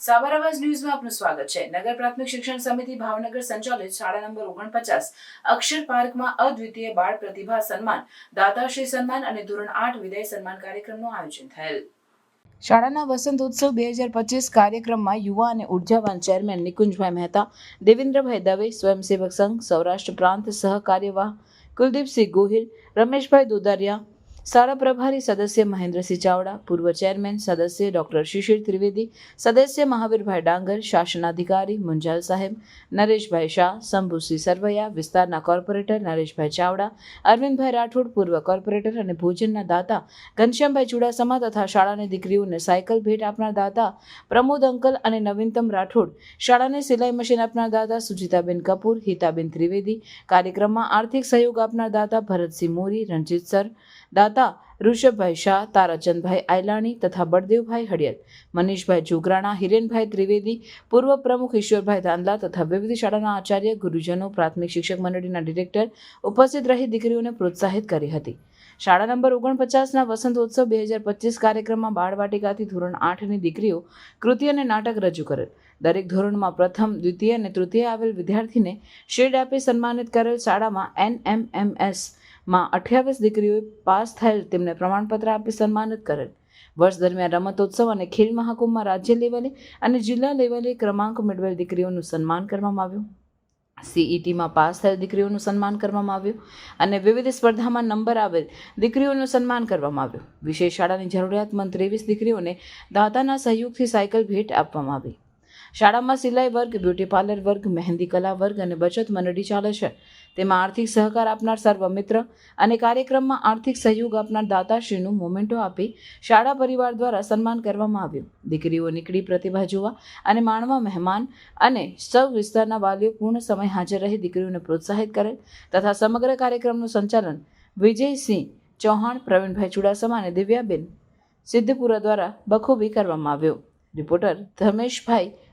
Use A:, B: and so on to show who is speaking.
A: સાબર આવાજ ન્યૂઝમાં આપનું સ્વાગત છે. નગર પ્રાથમિક શિક્ષણ સમિતિ ભાવનગર સંચાલિત શાળા નંબર ઓગણપચાસ, અક્ષર પાર્કમાં અદ્વિતીય બાળ પ્રતિભા સન્માન દાતાશ્રી સન્માન અને ધોરણ આઠ વિદાય સન્માન કાર્યક્રમનું આયોજન થયેલ. શાળાના વસંત ઉત્સવ બે હજાર પચીસ કાર્યક્રમમાં યુવા અને ઉર્જાવાન ચેરમેન નિકુંજભાઈ મહેતા, દેવેન્દ્રભાઈ દવે, સ્વયંસેવક સંઘ, સૌરાષ્ટ્ર પ્રાંત સહકાર્યવાહ, કુલદીપસિંહ ગોહિલ, રમેશભાઈ દુધારિયા શાળા પ્રભારી સદસ્ય મહેન્દ્રસિંહ ચાવડા, પૂર્વ ચેરમેન સદસ્ય ડોક્ટર શિશિર ત્રિવેદી, સદસ્ય મહાવીરભાઈ ડાંગર, શાસનાધિકારી મુંજાલ સાહેબ, નરેશભાઈ શાહ શંભુસિંહ સરવૈયા, વિસ્તારના કોર્પોરેટર નરેશભાઈ ચાવડા, અરવિંદભાઈ રાઠોડ, પૂર્વ કોર્પોરેટર અને ભોજનના દાતા, ઘનશ્યામભાઈ ચુડાસમા તથા શાળાની દીકરીઓને સાયકલ ભેટ આપનાર દાતા, પ્રમોદ અંકલ અને નવીનતમ રાઠોડ, શાળાને સિલાઈ મશીન આપનાર દાતા સુજીતાબેન કપૂર, હિતાબેન ત્રિવેદી, કાર્યક્રમમાં આર્થિક સહયોગ આપનાર દાતા ભરતસિંહ મોરી, રણજીત સર, દાતા ઋષભભાઈ શાહ તારાચંદભાઈ આયલાણી તથા બળદેવભાઈ હડિયલ મનીષભાઈ જોગરાણા, હિરેનભાઈ ત્રિવેદી, પૂર્વ પ્રમુખ ઈશ્વરભાઈ ધાંધલા તથા વિવિધ શાળાના આચાર્ય, ગુરુજનો, પ્રાથમિક શિક્ષક મંડળીના ડિરેક્ટર ઉપસ્થિત રહી દીકરીઓને પ્રોત્સાહિત કરી હતી. શાળા નંબર ઓગણપચાસના વસંતોત્સવ બે હજાર પચીસ કાર્યક્રમમાં બાળવાટિકાથી ધોરણ આઠની દીકરીઓ કૃતિ અને નાટક રજૂ કરેલ. દરેક ધોરણમાં પ્રથમ, દ્વિતીય અને તૃતીય આવેલ વિદ્યાર્થીને શેડ આપી સન્માનિત કરેલ શાળામાં એનએમએમએસ માં અઠ્યાવીસ દીકરીઓએ પાસ થયેલ તેમને પ્રમાણપત્ર આપી સન્માનિત કરેલ. વર્ષ દરમિયાન રમતોત્સવ અને ખેલ મહાકુંભમાં રાજ્ય લેવલે અને જિલ્લા લેવલે ક્રમાંક મેળવેલ દીકરીઓનું સન્માન કરવામાં આવ્યું. સીઈટીમાં પાસ થયેલ દીકરીઓનું સન્માન કરવામાં આવ્યું અને વિવિધ સ્પર્ધામાં નંબર આવેલ દીકરીઓનું સન્માન કરવામાં આવ્યું. વિશેષ શાળાની જરૂરિયાતમંદ ત્રેવીસ દીકરીઓને દાતાના સહયોગથી સાયકલ ભેટ આપવામાં આવી. શાળામાં સિલાઈ વર્ગ, બ્યુટી પાર્લર વર્ગ, મહેંદી કલા વર્ગ અને બચત મંડળી ચાલે છે. તેમાં આર્થિક સહકાર આપનાર સર્વ મિત્ર અને કાર્યક્રમમાં આર્થિક સહયોગ આપનાર દાતાશ્રીનું મોમેન્ટો આપી શાળા પરિવાર દ્વારા સન્માન કરવામાં આવ્યું. દીકરીઓ નીકળી પ્રતિભા જોવા અને માણવા મહેમાન અને સૌ વિસ્તારના વાલીઓ પૂર્ણ સમય હાજર રહી દીકરીઓને પ્રોત્સાહિત કરેલ તથા સમગ્ર કાર્યક્રમનું સંચાલન વિજયસિંહ ચૌહાણ, પ્રવીણભાઈ ચુડાસમા અને દિવ્યાબેન સિદ્ધપુરા દ્વારા બખૂબી કરવામાં આવ્યો. રિપોર્ટર ધર્મેશભાઈ